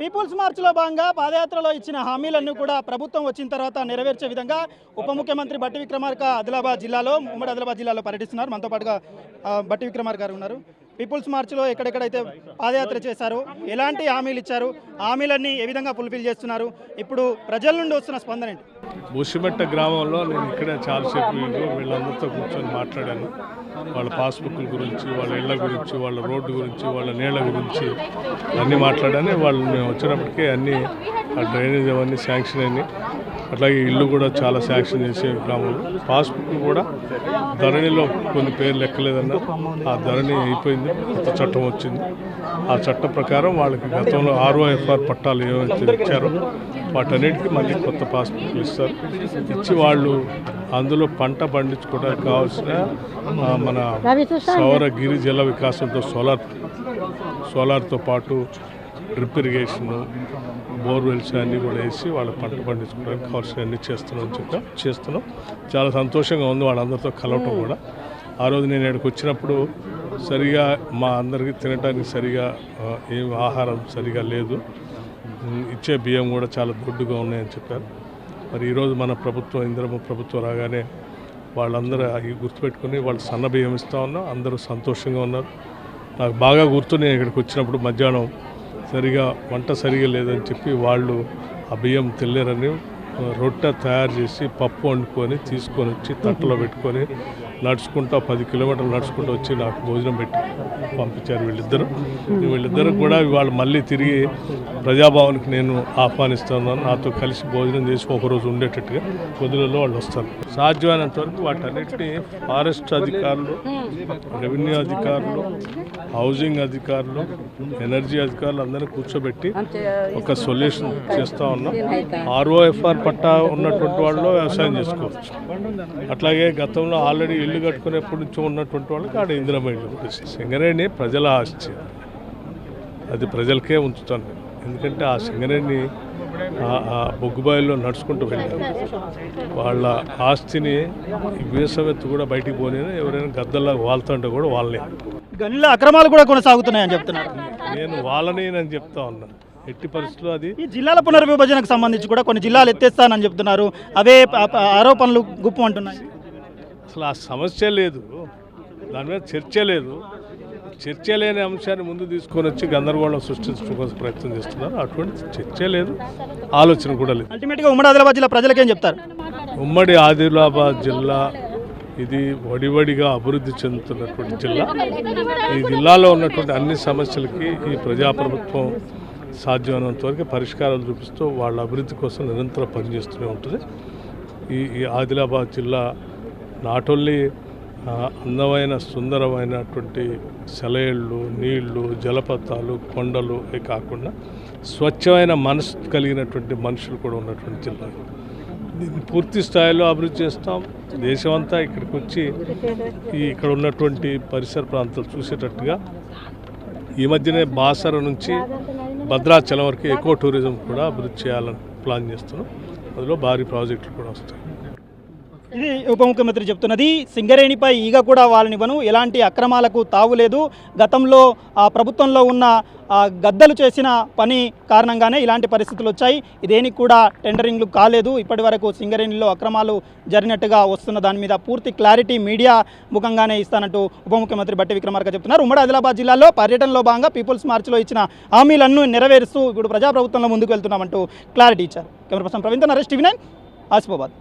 Peoples మార్చ్లో భాగంగా పాదయాత్రలో ఇచ్చిన హామీలన్నీ కూడా ప్రభుత్వం వచ్చిన తర్వాత నెరవేర్చే విధంగా ఉప ముఖ్యమంత్రి బట్టి విక్రమార్క ఆదిలాబాద్ జిల్లాలో ఉమ్మడి ఆదిలాబాద్ జిల్లాలో పర్యటిస్తున్నారు. మనతో పాటుగా బట్టి విక్రమార్క గారు ఉన్నారు. పీపుల్స్ మార్చ్లో ఎక్కడెక్కడైతే పాదయాత్ర చేశారో ఎలాంటి హామీలు ఇచ్చారు హామీలన్నీ ఏ విధంగా ఫుల్ఫిల్ చేస్తున్నారు? ఇప్పుడు ప్రజల నుండి వస్తున్న స్పందన ఏంటి? బుషిమెట్ట గ్రామంలో నేను ఇక్కడే చాలాసేపు వీళ్ళందరితో కూర్చొని మాట్లాడాను. వాళ్ళ పాస్బుక్ల గురించి వాళ్ళ ఇళ్ళ గురించి వాళ్ళ రోడ్డు గురించి వాళ్ళ నీళ్ళ గురించి అన్నీ మాట్లాడాను. వాళ్ళు మేము వచ్చినప్పటికీ అన్నీ ఆ డ్రైనేజ్ అవన్నీ శాంక్షన్ అయినాయి. అట్లాగే ఇల్లు కూడా చాలా శాంక్షన్ చేసే గ్రామంలో పాస్బుక్ కూడా ధరణిలో కొన్ని పేర్లు ఎక్కలేదన్నారు ఆ ధరణి అయిపోయింది కొత్త చట్టం వచ్చింది. ఆ చట్టం ప్రకారం వాళ్ళకి గతంలో ఆర్ఓఎఫ్ఆర్ పట్టాలు ఏమైతే ఇచ్చారో వాటన్నిటికీ మళ్ళీ కొత్త పాస్బుక్లు ఇస్తారు. ఇచ్చి వాళ్ళు అందులో పంట పండించుకోవడానికి కావాల్సిన మన సౌర గిరిజల వికాసంతో సోలార్ సోలార్తో పాటు డ్రిప్ ఇరిగేషన్ బోర్వెల్స్ అన్నీ కూడా వేసి వాళ్ళ పంట పండించుకోవడానికి కావాల్సిన అన్ని చేస్తున్నాం అని చెప్పాం చేస్తున్నాం. చాలా సంతోషంగా ఉంది వాళ్ళందరితో కలవటం కూడా. ఆ రోజు నేను ఇక్కడికి వచ్చినప్పుడు సరిగా మా అందరికీ తినడానికి సరిగా ఏం ఆహారం సరిగా లేదు. ఇచ్చే బియ్యం కూడా చాలా దొడ్డుగా ఉన్నాయని చెప్పారు. మరి ఈరోజు మన ప్రభుత్వం ఇంద్రమ్మ ప్రభుత్వం రాగానే వాళ్ళందరూ అవి గుర్తుపెట్టుకుని వాళ్ళు సన్న బియ్యం ఇస్తూ ఉన్నాం అందరూ సంతోషంగా ఉన్నారు. నాకు బాగా గుర్తు నేను ఇక్కడికి వచ్చినప్పుడు మధ్యాహ్నం సరిగా వంట సరిగా లేదని చెప్పి వాళ్ళు ఆ బియ్యం తెల్లారని రొట్టె తయారు చేసి పప్పు వండుకొని తీసుకొని వచ్చి తట్టలో పెట్టుకొని నడుచుకుంటా పది కిలోమీటర్లు నడుచుకుంటూ వచ్చి నాకు భోజనం పెట్టి పంపించారు వీళ్ళిద్దరు. వీళ్ళిద్దరు కూడా వాళ్ళు మళ్ళీ తిరిగి ప్రజాభవన్కి నేను ఆహ్వానిస్తున్నాను. నాతో కలిసి భోజనం చేసి ఒకరోజు ఉండేటట్టుగా పొద్దులలో వాళ్ళు వస్తారు. సాధ్యమైనంత వరకు వాటన్నిటిని ఫారెస్ట్ అధికారులు రెవెన్యూ అధికారులు హౌసింగ్ అధికారులు ఎనర్జీ అధికారులు అందరినీ కూర్చోబెట్టి ఒక సొల్యూషన్ చేస్తూ ఉన్నాం. ఆర్ఓఎఫ్ఆర్ పట్టా ఉన్నటువంటి వాళ్ళు వ్యవసాయం చేసుకోవచ్చు. అట్లాగే గతంలో ఆల్రెడీ ఇల్లు కట్టుకునేప్పటి నుంచో ఉన్నటువంటి వాళ్ళకి ఆడ ఇందిరమ్మ ఇల్లు. సింగరేణి ప్రజల ఆస్తి. అది ప్రజలకే ఉంచుతాను. నేను. ఎందుకంటే ఆ సింగరేణి బొగ్గుబాయిల్లో నడుచుకుంటూ వెళ్ళారు. వాళ్ళ ఆస్తిని వేసవెత్తు కూడా బయటికి పోనీ ఎవరైనా గద్దల్లా వాళ్తుంటే కూడా వాళ్ళనే గనుల అక్రమాలు కూడా కొనసాగుతున్నాయని చెప్తున్నారు. నేను వాళ్ళని నేను చెప్తా ఉన్నాను ఎట్టి పరిస్థితుల్లో అది ఈ జిల్లాల పునర్విభజనకు సంబంధించి కూడా కొన్ని జిల్లాలు ఎత్తేస్తానని చెప్తున్నారు. అవే ఆరోపణలు గుప్పు అంటున్నాయి అసలు ఆ సమస్య లేదు. దాని మీద చర్చ లేదు. చర్చ లేని అంశాన్ని ముందు తీసుకొని వచ్చి గందరగోళం సృష్టించడం కోసం ప్రయత్నం చేస్తున్నారు. అటువంటి చర్చ లేదు. ఆలోచన కూడా లేదు. అల్టిమేట్గా ఉమ్మడి ఆదిలాబాద్ జిల్లా ప్రజలకేం చెప్తారు? ఉమ్మడి ఆదిలాబాద్ జిల్లా ఇది వడివడిగా అభివృద్ధి చెందుతున్నటువంటి జిల్లా. ఈ జిల్లాలో ఉన్నటువంటి అన్ని సమస్యలకి ఈ ప్రజాప్రభుత్వం సాధ్యమైనంత వరకు పరిష్కారాలు చూపిస్తూ వాళ్ళ అభివృద్ధి కోసం నిరంతరం పనిచేస్తూనే ఉంటుంది. ఈ ఈ ఆదిలాబాద్ జిల్లా నాట్ ఓన్లీ అందమైన సుందరమైనటువంటి సెలయేళ్ళు నీళ్ళు జలపాతాలు కొండలు కాకుండా స్వచ్ఛమైన మనసు కలిగినటువంటి మనుషులు కూడా ఉన్నటువంటి జిల్లా దీన్ని పూర్తి స్థాయిలో అభివృద్ధి చేస్తాం. దేశమంతా ఇక్కడికి వచ్చి ఈ ఇక్కడ ఉన్నటువంటి పరిసర ప్రాంతాలు చూసేటట్టుగా ఈ మధ్యనే బాసర నుంచి భద్రాచలం వరకు ఎక్కువ టూరిజం కూడా అభివృద్ధి చేయాలని ప్లాన్ చేస్తున్నాం. అందులో భారీ ప్రాజెక్టులు కూడా వస్తాయి. ఇది ఉప ముఖ్యమంత్రి చెప్తున్నది. సింగరేణిపై ఈగ కూడా వాళ్ళనివ్వను ఎలాంటి అక్రమాలకు తావు లేదు. గతంలో ఆ ప్రభుత్వంలో ఉన్న గద్దలు చేసిన పని కారణంగానే ఇలాంటి పరిస్థితులు వచ్చాయి. ఇదేనికి కూడా టెండరింగ్లు కాలేదు. ఇప్పటి వరకు సింగరేణిలో అక్రమాలు జరిగినట్టుగా వస్తున్న దాని మీద పూర్తి క్లారిటీ మీడియా ముఖంగానే ఇస్తానంటూ ఉప ముఖ్యమంత్రి బట్టి విక్రమార్క చెప్తున్నారు. ఉమ్మడి ఆదిలాబాద్ జిల్లాలో పర్యటనలో భాగంగా పీపుల్స్ మార్చ్లో ఇచ్చిన హామీలను నెరవేరుస్తూ ఇప్పుడు ప్రజాప్రభుత్వంలో ముందుకు వెళ్తున్నామంటూ క్లారిటీ ఇచ్చారు. Camera person Praveen Naresh TV nine Asifabad.